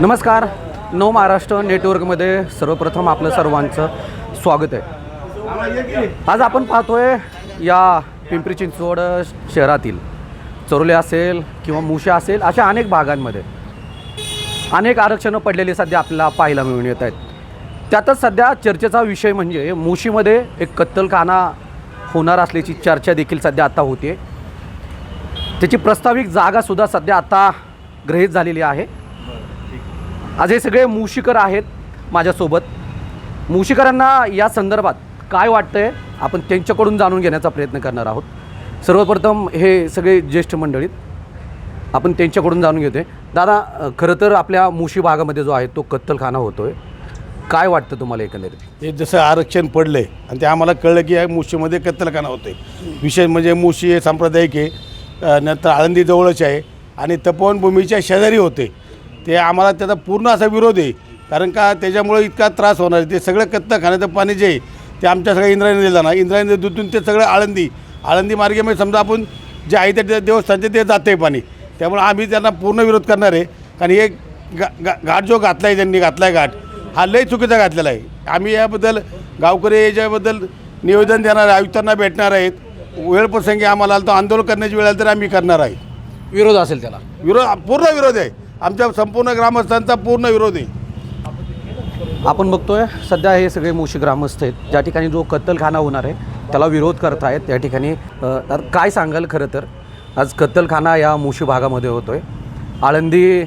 नमस्कार. नव महाराष्ट्र नेटवर्कमध्ये सर्वप्रथम आपलं सर्वांचं स्वागत आहे. आज आपण पाहतोय या पिंपरी चिंचवड शहरातील चरोले असेल किंवा मुशा असेल अशा अनेक भागांमध्ये अनेक आरक्षणं पडलेली सध्या आपल्याला पाहायला मिळून येत आहेत. त्यातच सध्या चर्चेचा विषय म्हणजे मुशीमध्ये एक कत्तलखाना होणार असल्याची चर्चा देखील सध्या आता होते. त्याची प्रस्ताविक जागासुद्धा सध्या आता गृहीत झालेली आहे. आज हे सगळे मुशीकर आहेत माझ्यासोबत. मुशीकरांना या संदर्भात काय वाटतं आहे आपण त्यांच्याकडून जाणून घेण्याचा प्रयत्न करणार आहोत. सर्वप्रथम हे सगळे ज्येष्ठ मंडळीत आपण त्यांच्याकडून जाणून घेतोय. दादा खरं तर आपल्या मुशी भागामध्ये जो आहे तो कत्तलखाना होतोय. काय वाटतं तुम्हाला एकंदरीत? हे जसं आरक्षण पडलं आहे आणि ते आम्हाला कळलं की या मुशीमध्ये कत्तलखाना होते विशेष म्हणजे मुशी हे सांप्रदायिक आहे नंतर आळंदी जवळच आहे आणि तपोवनभूमीच्या शेजारी होते. ते आम्हाला त्याचा पूर्ण असा विरोध आहे. कारण का त्याच्यामुळे इतका त्रास होणार आहे. ते सगळं कत्तलखान्याचं पाणी जे आहे ते आमच्या सगळ्या इंद्रायणी जाणार इंद्रायणी नदीतून ते सगळं आळंदी आळंदी मार्गे समजा आपण जे आहे त्या देवस्थानचे ते जाते पाणी. त्यामुळे आम्ही त्यांना पूर्ण विरोध करणार आहे. कारण हे गा गा घाट जो घातला आहे त्यांनी घातला आहे घाट हा लय चुकीचा घातलेला आहे. आम्ही याबद्दल गावकरी याच्याबद्दल निवेदन देणार आहे. आयुक्तांना भेटणार आहेत. वेळप्रसंगी आम्हाला आलं तर आंदोलन करण्याची वेळ आली तर आम्ही करणार आहे. विरोध असेल त्याला. विरोध पूर्ण विरोध आहे. आमच्या संपूर्ण ग्रामस्थांचा पूर्ण विरोध. आहे आपण बघतोय सध्या हे सगळे मुशी ग्रामस्थ आहेत. ज्या ठिकाणी जो कत्तलखाना होणार आहे त्याला विरोध करत आहेत त्या ठिकाणी काय सांगाल खरं तर? आज कत्तलखाना या मुशी भागामध्ये होतो आहे आळंदी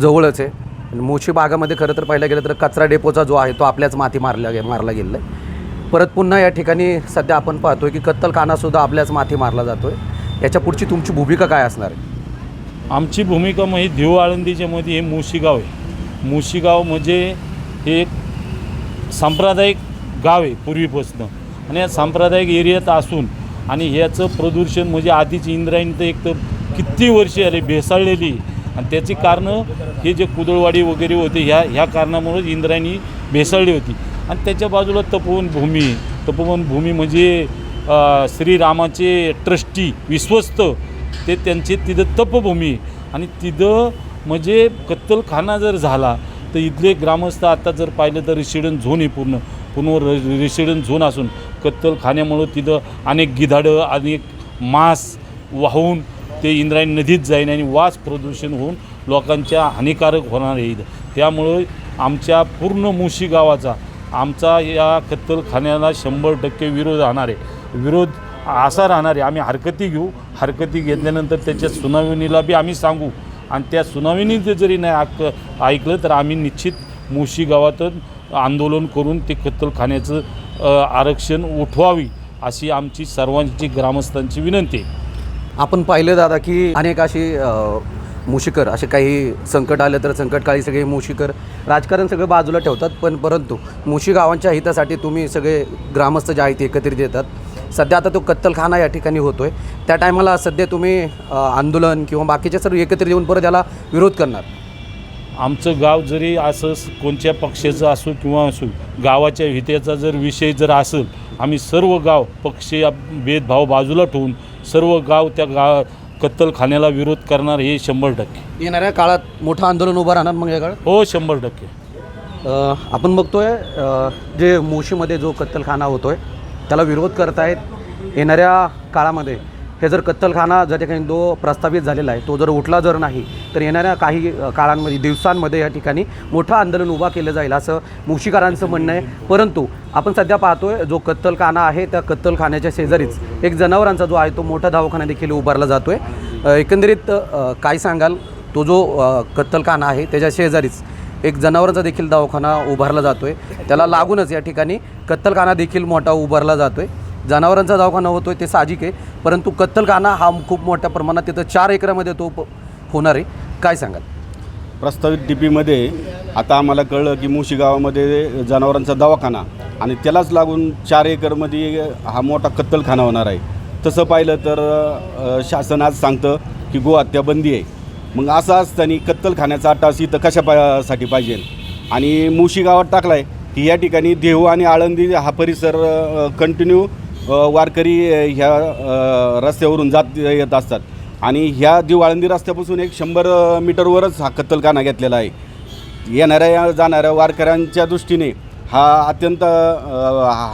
जवळच आहे. आणि मुशी भागामध्ये खरं तर पाहिलं गेलं तर कचरा डेपोचा जो आहे तो आपल्याच माती मारला गे मारला गेलेला आहे. परत पुन्हा या ठिकाणी सध्या आपण पाहतोय की कत्तलखानासुद्धा आपल्याच माती मारला जातो आहे याच्या पुढची तुमची भूमिका काय असणार आहे? आमची भूमिका म्हणजे देऊ आळंदीच्या मध्ये हे मुशीगाव आहे. मुशीगाव म्हणजे हे एक सांप्रदायिक गाव आहे पूर्वीपासून. आणि या सांप्रदायिक एरियात असून आणि ह्याचं प्रदूषण म्हणजे आधीच इंद्रायणी तर एक तर किती वर्षे आले भेसाळलेली. आणि त्याची कारणं हे जे कुदळवाडी वगैरे होते ह्या ह्या कारणामुळेच इंद्रायणी भेसाळली होती. आणि त्याच्या बाजूला तपोवन भूमी तपोवन भूमी म्हणजे श्रीरामाचे ट्रस्टी विश्वस्त ते त्यांचे तिथं तपभूमी. आहे. आणि तिथं म्हणजे कत्तलखाना जर झाला तर इथले ग्रामस्थ आता जर पाहिलं तर रेसिडेंट झोन आहे पूर्ण. पूर्ण र रेसिडेंट झोन असून कत्तलखान्यामुळं तिथं अनेक गिधाडं अनेक मांस वाहून ते इंद्रायणी नदीत जाईन आणि वास प्रदूषण होऊन लोकांच्या हानिकारक होणार आहे इथं. त्यामुळं आमच्या पूर्ण मुशी गावाचा आमचा या कत्तलखान्याला शंभर टक्के विरोध राहणार आहे. विरोध असा राहणार आहे आम्ही हरकती घेऊ हरकती घेतल्यानंतर त्याच्या सुनावणीला बी आम्ही सांगू. आणि त्या सुनावणी ते जरी नाही ऐक ऐकलं तर आम्ही निश्चित मुशी गावातून आंदोलन करून ते कत्तलखान्याचं आरक्षण उठवावी अशी आमची सर्वांची ग्रामस्थांची विनंती आहे. आपण पाहिलं दादा की अनेक अशी मुशीकर मुशिकर असे काही संकट आलं तर संकटकाळी सगळे मुशिकर राजकारण सगळं बाजूला ठेवतात पण परंतु मुशी गावांच्या हितासाठी तुम्ही सगळे ग्रामस्थ जे आहेत ते एकत्रित येतात. सध्या आता तो कत्तलखाना या ठिकाणी होतोय. त्या टायमाला सध्या तुम्ही आंदोलन किंवा बाकीचे सर्व एकत्रित येऊन परत याला विरोध करणार. आमचं गाव जरी असं कोणत्या पक्षाचं असो किंवा असो गावाच्या हिताचा जर विषय जर असेल आम्ही सर्व गाव पक्षीय भेदभाव बाजूला ठेवून सर्व गाव त्या गा कत्तलखान्याला विरोध करणार हे शंभर टक्के. येणाऱ्या काळात मोठं आंदोलन उभं राहणार मग या काळात? हो शंभर टक्के. आपण बघतोय जे मोशीमध्ये जो कत्तलखाना होतोय त्याला विरोध करतायत. येणाऱ्या काळामध्ये हे जर कत्तलखाना ज्या ठिकाणी जो प्रस्तावित झालेला आहे तो जर उठला जर नाही तर येणाऱ्या काही काळांमध्ये दिवसांमध्ये या ठिकाणी मोठं आंदोलन उभा केलं जाईल असं मुशीकरांचं म्हणणं आहे. परंतु आपण सध्या पाहतोय जो कत्तलखाना आहे त्या कत्तलखान्याच्या शेजारीच एक जनावरांचा जो आहे तो मोठा दवाखाना देखील उभारला जातोय. आहे एकंदरीत काय सांगाल? तो जो कत्तलखाना आहे त्याच्या शेजारीच एक जनावरांचा देखील दवाखाना उभारला जातोय. त्याला लागूनच या ठिकाणी कत्तलखाना देखील मोठा उभारला जातोय. जनावरांचा दवाखाना होतोय ते साहजिक आहे परंतु कत्तलखाना हा खूप मोठ्या प्रमाणात तिथं चार एकरामध्ये तो होणार आहे. काय सांगाल? प्रस्तावित डी पीमध्ये आता आम्हाला कळलं की मुशी गावामध्ये जनावरांचा दवाखाना आणि त्यालाच लागून चार एकरमध्ये हा मोठा कत्तलखाना होणार आहे. तसं पाहिलं तर शासन आज सांगतं की गोहत्या बंदी आहे. मग असं असताना कत्तलखान्याचा अट्टास इथं कशा पा साठी पाहिजे? आणि मुशी गावात टाकला आहे की या ठिकाणी देहू आणि आळंदी हा परिसर कंटिन्यू वारकरी ह्या रस्त्यावरून जात येत असतात. आणि ह्या देऊ आळंदी रस्त्यापासून एक शंभर मीटरवरच हा कत्तलखाना घेतलेला आहे. येणाऱ्या जाणाऱ्या वारकऱ्यांच्या दृष्टीने हा अत्यंत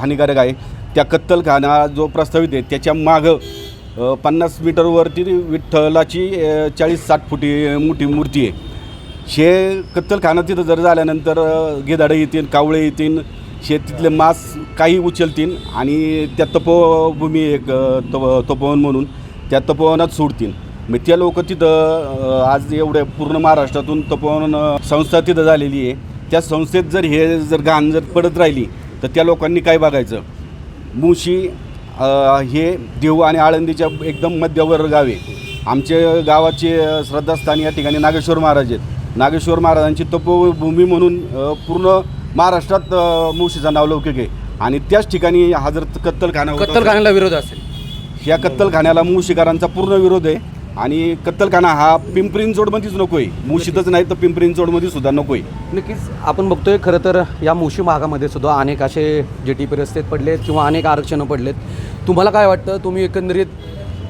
हानिकारक आहे. त्या कत्तलखाना जो प्रस्तावित आहे त्याच्या मागं पन्नास मीटरवरती विठ्ठलाची चाळीस साठ फुटी मोठी मूर्ती आहे. शे कत्तलखाना तिथं जर झाल्यानंतर अ, येतील कावळे येतील शेतीतले मांस काही उचलतील आणि त्या तपोभूमी एक तप तपोवन म्हणून त्या तपोवनात सोडतील. मग त्या लोक तिथं आज एवढ्या पूर्ण महाराष्ट्रातून तपोवन संस्था तिथं झालेली आहे. त्या संस्थेत जर हे जर घाण जर पडत राहिली तर त्या लोकांनी काय बघायचं? मुशी हे देऊ आणि आळंदीच्या एकदम मध्यवर गावे आमच्या गावाचे अ, श्रद्धास्थान या ठिकाणी नागेश्वर महाराज आहेत. नागेश्वर महाराजांची तपोभूमी म्हणून पूर्ण महाराष्ट्रात मुशीचं नाव लौकिक आहे. आणि त्याच ठिकाणी हा जर कत्तलखाना कत्तलखान्याला विरोध असेल. या कत्तलखान्याला मुशीकरांचा पूर्ण विरोध आहे. आणि कत्तलखाना हा पिंपरींचोडमध्येच नको आहे मुशीतच नाही तर पिंपरींचोडमध्ये सुद्धा नको आहे नक्कीच आपण बघतोय खरं तर या मुशी भागामध्ये सुद्धा अनेक असे जे टी पी रस्ते पडलेत किंवा अनेक आरक्षणं पडलेत. तुम्हाला काय वाटतं तुम्ही एकंदरीत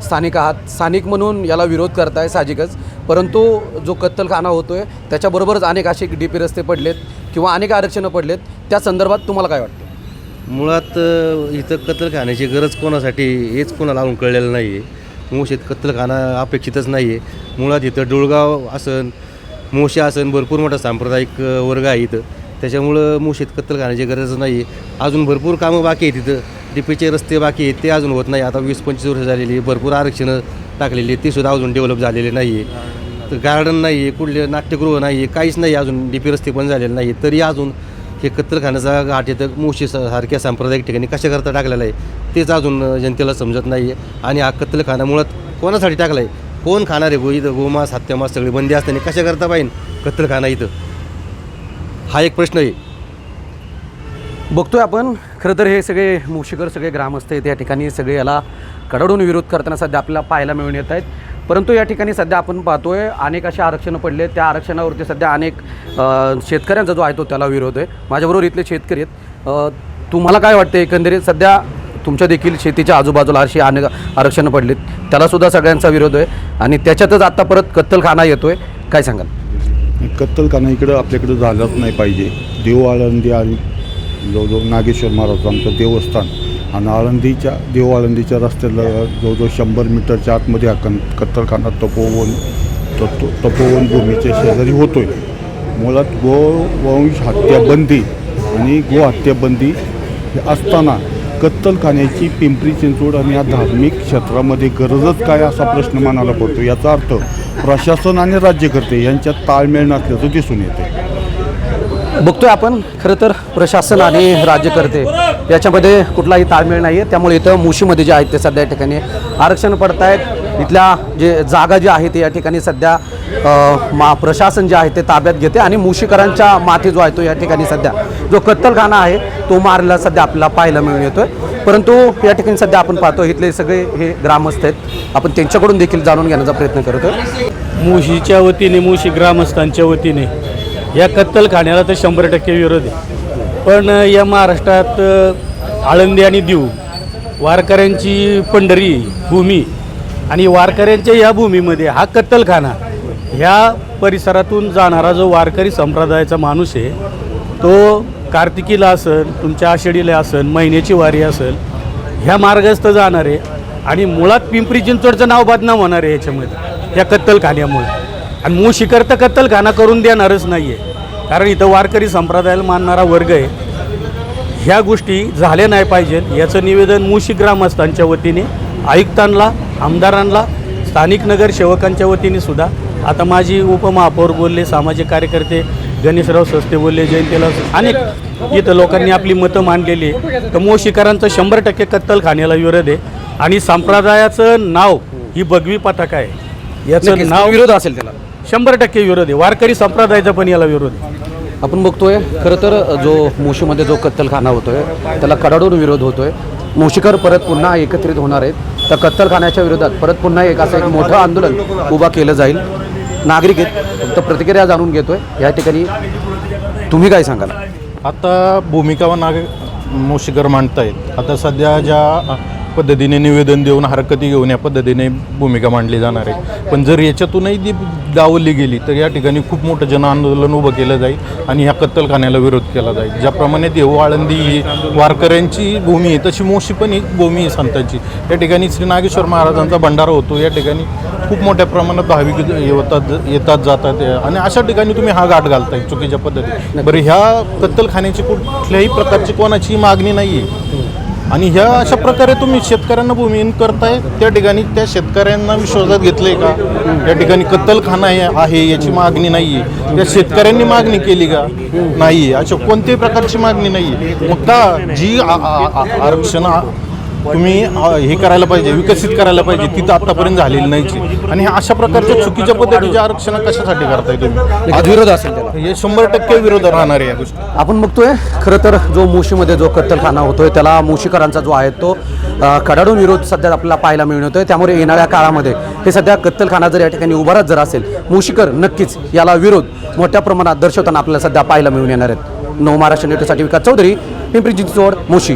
स्थानिक आहात? स्थानिक म्हणून याला विरोध करताय साहजिकच. परंतु जो कत्तलखाना होतोय त्याच्याबरोबरच अनेक असे डी पी रस्ते पडलेत किंवा अनेक आरक्षणं पडलेत. त्या संदर्भात तुम्हाला काय वाटतं? मुळात इथं कत्तलखान्याची गरज कोणासाठी हेच कोणाला अजून कळलेलं नाही आहे मोशीत कत्तलखाना अपेक्षितच नाही आहे मुळात इथं डुळगाव असन मोशी असन भरपूर मोठा सांप्रदायिक वर्ग आहे इथं. त्याच्यामुळं मोशीत कत्तलखान्याची गरज नाही आहे अजून भरपूर कामं बाकी आहेत तिथं डीपीचे रस्ते बाकी आहेत ते अजून होत नाही. आता वीस पंचवीस वर्ष झालेली. भरपूर आरक्षणं टाकलेली आहेत. ते सुद्धा अजून डेव्हलप झालेले नाही. आहे तर गार्डन नाही आहे कुठले नाट्यगृह नाही आहे काहीच नाही. अजून डी पी रस्ते पण झालेले नाही तरी अजून हे कत्तलखानाचा घाट येतं मुशी सारख्या सांप्रदायिक ठिकाणी कशाकरता टाकलेला आहे तेच अजून जनतेला समजत नाही आहे आणि हा कत्तलखाना मुळात कोणासाठी टाकला आहे कोण खाणार आहे गो इथं गोमास हत्यामास सगळी बंदी असताना कशाकरता पाहिजे कत्तलखाना इथं? हा एक प्रश्न आहे. बघतोय आपण. खरं तर हे सगळे मुशिकर सगळे ग्रामस्थ आहेत या ठिकाणी सगळे याला कडाडून विरोध करताना सध्या आपल्याला पाहायला मिळून येत आहेत. परंतु या ठिकाणी सध्या आपण पाहतोय अनेक असे आरक्षणं पडले त्या आरक्षणावरती सध्या अनेक शेतकऱ्यांचा जो आहे तो त्याला विरोध आहे. माझ्याबरोबर इथले शेतकरी आहेत. तुम्हाला काय वाटतं एकंदरीत? सध्या तुमच्या देखील शेतीच्या आजूबाजूला अशी अनेक आरक्षणं पडलीत. त्यालासुद्धा सगळ्यांचा विरोध आहे. आणि त्याच्यातच आता परत कत्तलखाना येतो आहे काय सांगाल? कत्तलखाना इकडं आपल्याकडं झालंच नाही पाहिजे. देव आळंदी आणि जवळजवळ नागेश्वर महाराज आमचं देवस्थान आणि आळंदीच्या देव आळंदीच्या रस्त्याला जवळजवळ शंभर मीटरच्या आतमध्ये हा कन कत्तलखाना तपोवन तत्व तपोवन भूमीच्या शेजारी होतो आहे मुळात गोवंश हत्याबंदी आणि गो हत्याबंदी हे असताना कत्तलखान्याची पिंपरी चिंचवड आणि या धार्मिक क्षेत्रामध्ये गरजच काय असा प्रश्न मनाला पडतो याचा अर्थ प्रशासन आणि राज्यकर्ते यांच्यात ताळमेळ नसल्याचं दिसून येते बघतोय आपण. खरं तर प्रशासन आणि राज्यकर्ते याच्यामध्ये कुठलाही ताळमेळ नाही आहे त्यामुळे इथं मुशीमध्ये जे आहेत ते सध्या या ठिकाणी आरक्षण पडत आहेत इथल्या जे जागा जी आहे ते या ठिकाणी सध्या मा प्रशासन जे आहे ते ताब्यात घेते आणि मुशीकरांच्या माथी जो आहे तो या ठिकाणी सध्या जो कत्तलखाना आहे तो मारला सध्या आपल्याला पाहायला मिळून येतोय. परंतु या ठिकाणी सध्या आपण पाहतो इथले सगळे हे ग्रामस्थ आहेत. आपण त्यांच्याकडून देखील जाणून घेण्याचा प्रयत्न करतो मुशीच्या वतीने मुशी ग्रामस्थांच्या वतीने या कत्तलखान्याला तर शंभर टक्के विरोध आहे. पण या महाराष्ट्रात आळंदी आणि देऊ वारकऱ्यांची पंढरी भूमी आणि वारकऱ्यांच्या या भूमीमध्ये हा कत्तलखाना ह्या परिसरातून जाणारा जो वारकरी संप्रदायाचा माणूस आहे तो कार्तिकीला असेल तुमच्या आषाढीला असेल महिन्याची वारी असेल ह्या मार्गस्थ जाणार आहे आणि मुळात पिंपरी चिंचवडचं नाव बदनाम होणार आहे याच्यामध्ये या कत्तलखान्यामुळे. आणि मूळ शिखर तर कत्तलखाना करून देणारच नाही आहे कारण इथं वारकरी संप्रदायाला मानणारा वर्ग आहे. ह्या गोष्टी झाल्या नाही पाहिजेत याचं निवेदन मुशी ग्रामस्थांच्या वतीने आयुक्तांना आमदारांना स्थानिक नगरसेवकांच्या वतीने सुद्धा. आता माझी उपमहापौर बोलले सामाजिक कार्यकर्ते गणेशराव सस्ते बोलले जयंतीला अनेक इथं लोकांनी आपली मतं मांडलेली तर मोशीकरांचं शंभर टक्के कत्तलखान्याला विरोध आहे. आणि संप्रदायाचं नाव ही बगवी पताका आहे. याचं नाव विरोध असेल त्याला. शंभर टक्के विरोध आहे. वारकरी संप्रदायाचा पण याला विरोध आहे. आपण बघतोय खरं तर जो मोशीमध्ये जो कत्तलखाना होतोय त्याला कडाडून विरोध होतोय. मोशीकर परत पुन्हा एकत्रित होणार आहेत. तर कत्तलखान्याच्या विरोधात परत पुन्हा एक असं एक मोठं आंदोलन उभा केलं जाईल. नागरिक आहेत फक्त प्रतिक्रिया जाणून घेतोय. या ठिकाणी तुम्ही काय सांगाल? आता भूमिका व नाग मोशीकर मांडतायत. आता सध्या ज्या पद्धतीने निवेदन देऊन हरकती घेऊन या पद्धतीने भूमिका मांडली जाणार आहे. पण जर याच्यातूनही ती डावली गेली तर या ठिकाणी खूप मोठं जन आंदोलन उभं केलं जाईल आणि ह्या कत्तलखान्याला विरोध केला जाईल. ज्याप्रमाणे देहू आळंदी ही वारकऱ्यांची भूमी आहे तशी मोशी पण ही भूमी आहे संतांची. या ठिकाणी श्री नागेश्वर महाराजांचा भंडारा होतो. या ठिकाणी खूप मोठ्या प्रमाणात भाविक येतात येतात जातात. आणि अशा ठिकाणी तुम्ही हा गाठ घालताय चुकीच्या पद्धतीने. बरं ह्या कत्तलखान्याची कुठल्याही प्रकारची कोणाची मागणी नाही आहे आणि ह्या अशा प्रकारे तुम्ही शेतकऱ्यांना भूमिहीन करताय त्या ठिकाणी त्या शेतकऱ्यांना विश्वासात घेतलंय का? त्या ठिकाणी कत्तलखाना आहे आहे याची मागणी नाही आहे त्या शेतकऱ्यांनी मागणी केली का? नाही आहे अशा कोणत्याही प्रकारची मागणी नाही आहे मग का जी आरक्षण तुम्ही अ, हे करायला पाहिजे विकसित करायला पाहिजे तिथं आतापर्यंत झालेली नाहीची. आणि ह्या अशा प्रकारच्या चुकीच्या पद्धतीचे आरक्षण कशासाठी करताय तुम्ही? आज विरोध असेल त्याला. हे शंभर टक्के विरोध राहणार आहे या गोष्टी. आपण बघतोय खरं तर जो मुशीमध्ये जो कत्तलखाना होतोय त्याला मुशीकरांचा जो आहे तो अ, कडाडून विरोध सध्या आपल्याला पाहायला मिळतोय. त्यामुळे येणाऱ्या काळामध्ये हे सध्या कत्तलखाना जर या ठिकाणी उभारत जर असेल मुशीकर नक्कीच याला विरोध मोठ्या प्रमाणात दर्शवताना आपल्याला सध्या पाहायला मिळून येणार आहेत. नव महाराष्ट्र नेटसाठी विकास चौधरी पिंपरी चिंचवड मुशी.